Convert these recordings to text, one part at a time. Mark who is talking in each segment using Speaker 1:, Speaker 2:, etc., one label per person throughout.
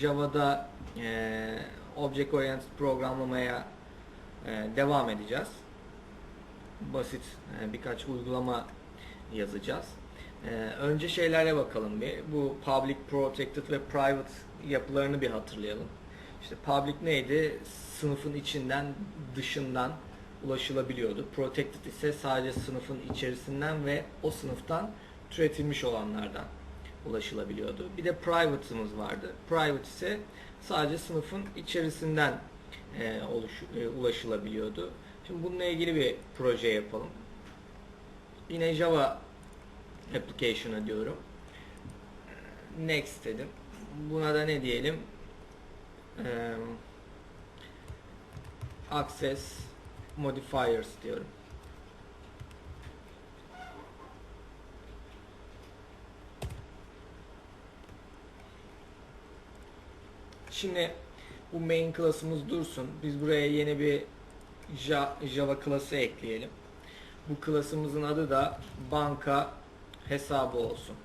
Speaker 1: Java'da e, Object Oriented programlamaya e, devam edeceğiz. Basit e, birkaç uygulama yazacağız. E, önce şeylere bakalım bir. Bu public, protected ve private yapılarını bir hatırlayalım. İşte public neydi? Sınıfın içinden, dışından ulaşılabiliyordu. Protected ise sadece sınıfın içerisinden ve o sınıftan türetilmiş olanlardan ulaşılabiliyordu. Bir de private'ımız vardı. Private ise sadece sınıfın içerisinden e, oluş, e, ulaşılabiliyordu. Şimdi bununla ilgili bir proje yapalım. Yine Java application'a diyorum. Next dedim. Buna da ne diyelim? Ee, access modifiers diyorum. Şimdi bu main klasımız dursun. Biz buraya yeni bir Ja- Java klası ekleyelim. Bu klasımızın adı da banka hesabı olsun.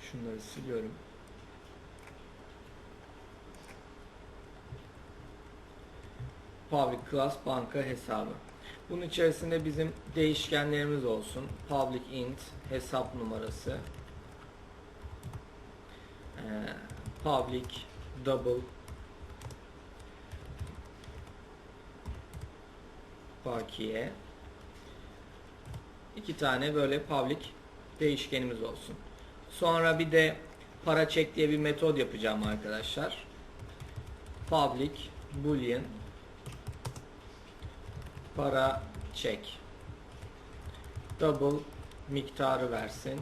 Speaker 1: Şunları siliyorum. Public class banka hesabı. Bunun içerisinde bizim değişkenlerimiz olsun. Public int hesap numarası. Ee, public double bakiye. İki tane böyle public değişkenimiz olsun. Sonra bir de para çek diye bir metod yapacağım arkadaşlar. Public boolean para çek. Double miktarı versin.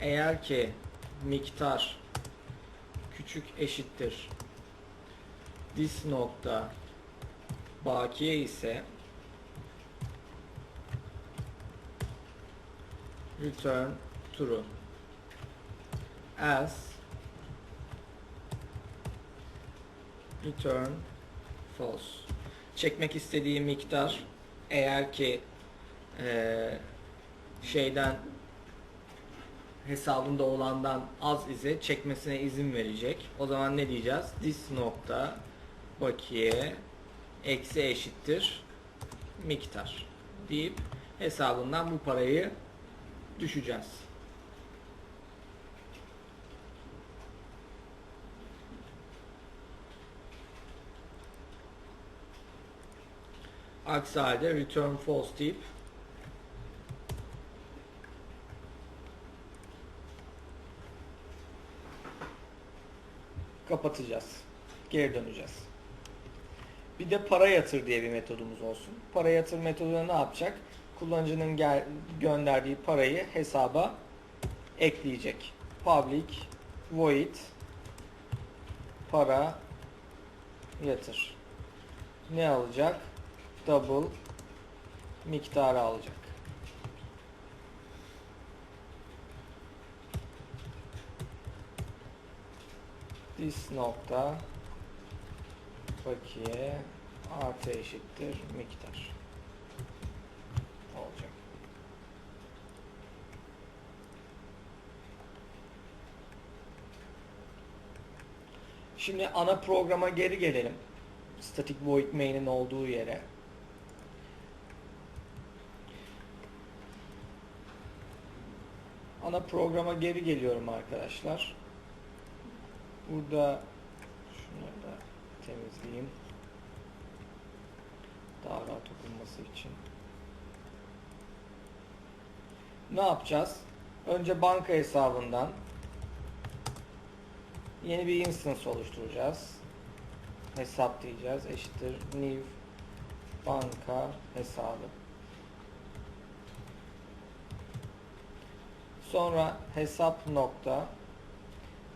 Speaker 1: Eğer ki miktar küçük eşittir this nokta bakiye ise return true else return false çekmek istediği miktar eğer ki eee, şeyden hesabında olandan az ise çekmesine izin verecek. O zaman ne diyeceğiz? This nokta bakiye eksi eşittir miktar deyip hesabından bu parayı düşeceğiz. Aksi halde return false deyip kapatacağız. Geri döneceğiz. Bir de para yatır diye bir metodumuz olsun. Para yatır metodunda ne yapacak? Kullanıcının gel- gönderdiği parayı hesaba ekleyecek. Public void para yatır. Ne alacak? Double miktarı alacak. This nokta bakiye artı eşittir miktar olacak. Şimdi ana programa geri gelelim. Static void main'in olduğu yere. Ana programa geri geliyorum arkadaşlar. Burada şunları da temizleyeyim. Daha rahat okunması için. Ne yapacağız? Önce banka hesabından yeni bir instance oluşturacağız. Hesap diyeceğiz. Eşittir new banka hesabı. Sonra hesap nokta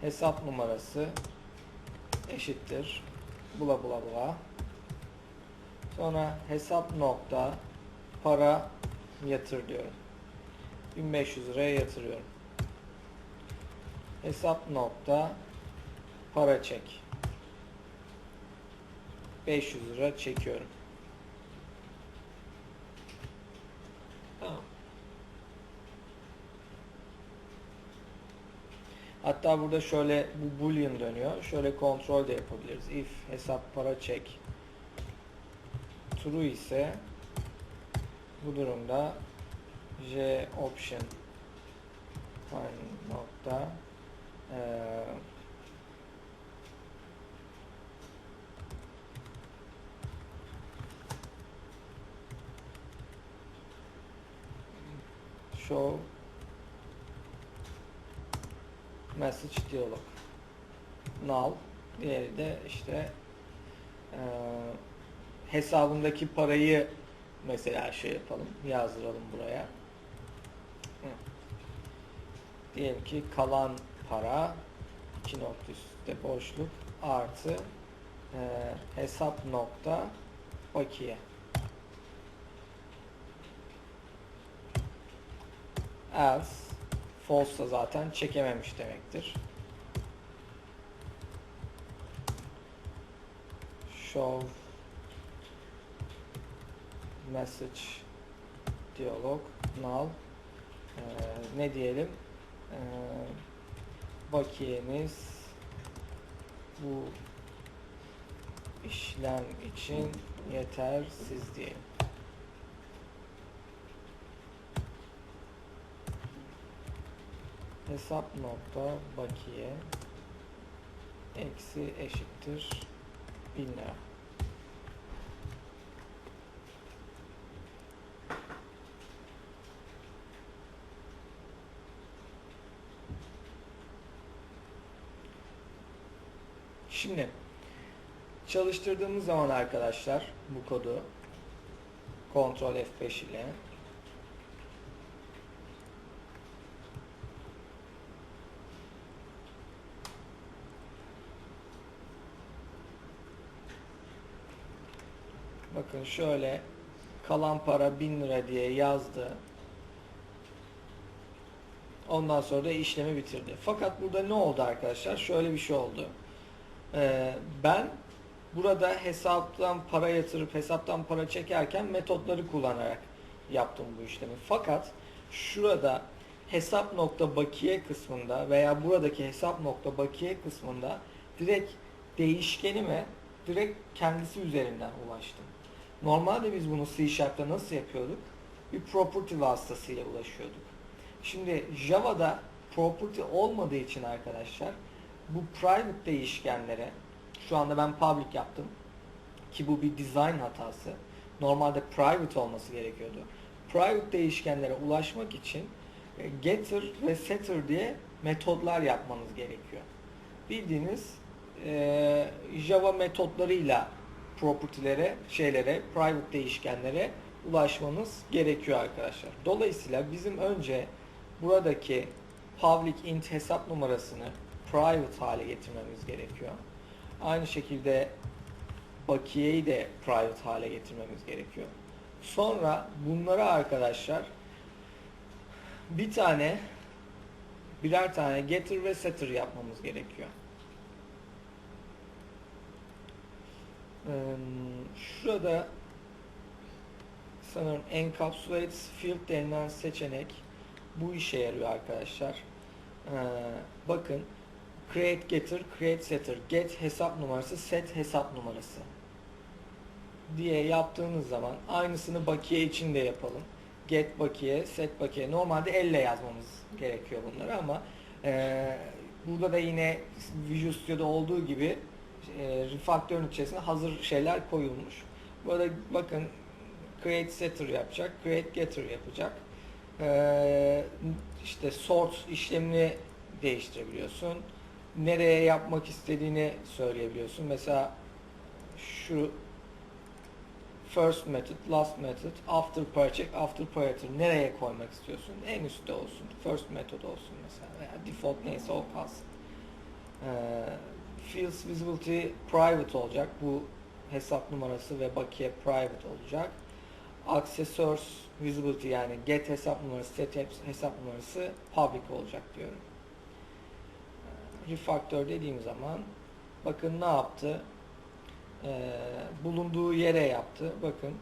Speaker 1: hesap numarası eşittir bula bula bula. Sonra hesap nokta para yatır diyorum. 1500 liraya yatırıyorum. Hesap nokta para çek. 500 lira çekiyorum. Hatta burada şöyle bu boolean dönüyor. Şöyle kontrol de yapabiliriz. If hesap para çek true ise bu durumda j option find nokta eee show message dialog null diğeri de işte eee hesabındaki parayı mesela şey yapalım yazdıralım buraya. Diyelim ki kalan para iki nokta üstte boşluk artı eee, hesap nokta bakiye else false zaten çekememiş demektir. Show message diyalog null Ee, ne diyelim Ee, bakiyeniz bu işlem için yetersiz diyelim. Hesap nokta bakiye eksi eşittir 1000 lira. Şimdi çalıştırdığımız zaman arkadaşlar bu kodu Ctrl F5 ile Bakın şöyle kalan para 1000 lira diye yazdı. Ondan sonra da işlemi bitirdi. Fakat burada ne oldu arkadaşlar? Şöyle bir şey oldu. Ee, ben burada hesaptan para yatırıp hesaptan para çekerken metotları kullanarak yaptım bu işlemi. Fakat şurada hesap nokta bakiye kısmında veya buradaki hesap nokta bakiye kısmında direkt değişkenime direkt kendisi üzerinden ulaştım. Normalde biz bunu C Sharp'ta nasıl yapıyorduk? Bir property vasıtasıyla ulaşıyorduk. Şimdi Java'da property olmadığı için arkadaşlar bu private değişkenlere şu anda ben public yaptım ki bu bir design hatası. Normalde private olması gerekiyordu. Private değişkenlere ulaşmak için e, getter ve setter diye metodlar yapmanız gerekiyor. Bildiğiniz e, Java metotlarıyla property'lere, şeylere, private değişkenlere ulaşmanız gerekiyor arkadaşlar. Dolayısıyla bizim önce buradaki public int hesap numarasını private hale getirmemiz gerekiyor. Aynı şekilde bakiyeyi de private hale getirmemiz gerekiyor. Sonra bunlara arkadaşlar bir tane birer tane getter ve setter yapmamız gerekiyor. Şurada sanırım encapsulate field denilen seçenek bu işe yarıyor arkadaşlar. Bakın create getter, create setter, get hesap numarası, set hesap numarası diye yaptığınız zaman aynısını bakiye için de yapalım. Get bakiye, set bakiye. Normalde elle yazmamız gerekiyor bunları ama e, burada da yine Visual Studio'da olduğu gibi e, refaktörün içerisine hazır şeyler koyulmuş. Burada bakın create setter yapacak, create getter yapacak. E, işte sort işlemini değiştirebiliyorsun. Nereye yapmak istediğini söyleyebiliyorsun. Mesela şu first method, last method, after purchase, after parameter nereye koymak istiyorsun? En üstte olsun. First method olsun mesela veya default neyse o kalsın. Ee, Fields visibility private olacak. Bu hesap numarası ve bakiye private olacak. Accessors visibility yani get hesap numarası, set hesap numarası public olacak diyorum. Refactor dediğim zaman bakın ne yaptı? e, bulunduğu yere yaptı. Bakın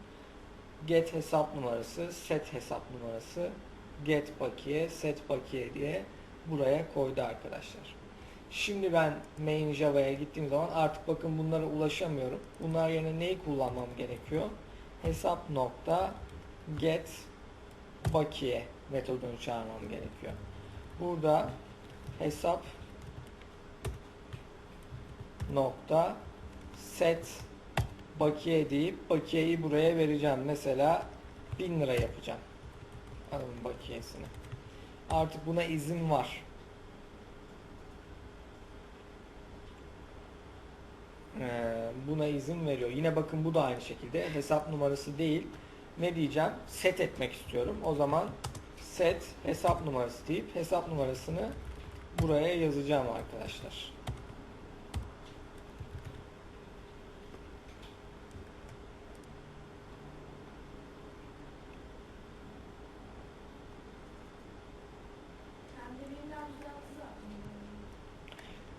Speaker 1: get hesap numarası, set hesap numarası, get bakiye, set bakiye diye buraya koydu arkadaşlar. Şimdi ben main java'ya gittiğim zaman artık bakın bunlara ulaşamıyorum. Bunlar yerine neyi kullanmam gerekiyor? Hesap nokta get bakiye metodunu çağırmam gerekiyor. Burada hesap nokta set bakiye deyip bakiyeyi buraya vereceğim. Mesela 1000 lira yapacağım. Alın bakiyesini. Artık buna izin var. Buna izin veriyor. Yine bakın bu da aynı şekilde hesap numarası değil. Ne diyeceğim? Set etmek istiyorum. O zaman set hesap numarası deyip hesap numarasını buraya yazacağım arkadaşlar.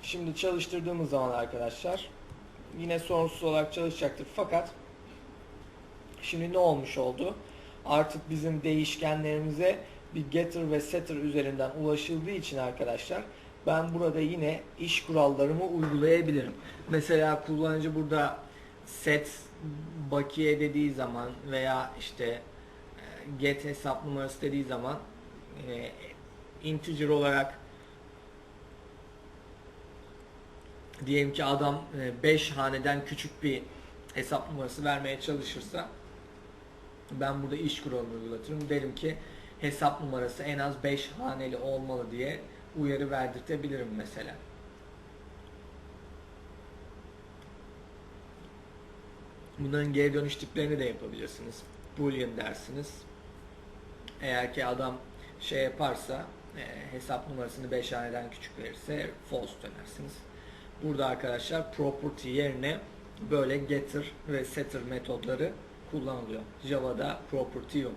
Speaker 1: Şimdi çalıştırdığımız zaman arkadaşlar yine sonsuz olarak çalışacaktır. Fakat şimdi ne olmuş oldu? Artık bizim değişkenlerimize bir getter ve setter üzerinden ulaşıldığı için arkadaşlar ben burada yine iş kurallarımı uygulayabilirim. Mesela kullanıcı burada set bakiye dediği zaman veya işte e, get hesap numarası dediği zaman e, integer olarak diyelim ki adam 5 haneden küçük bir hesap numarası vermeye çalışırsa ben burada iş kuralını uygulatırım. Derim ki hesap numarası en az 5 haneli olmalı diye uyarı verdirtebilirim mesela. Bunların geri dönüş tiplerini de yapabilirsiniz. Boolean dersiniz. Eğer ki adam şey yaparsa e, hesap numarasını 5 haneden küçük verirse false dönersiniz. Burada arkadaşlar property yerine böyle getter ve setter metodları kullanılıyor. Java'da property yok.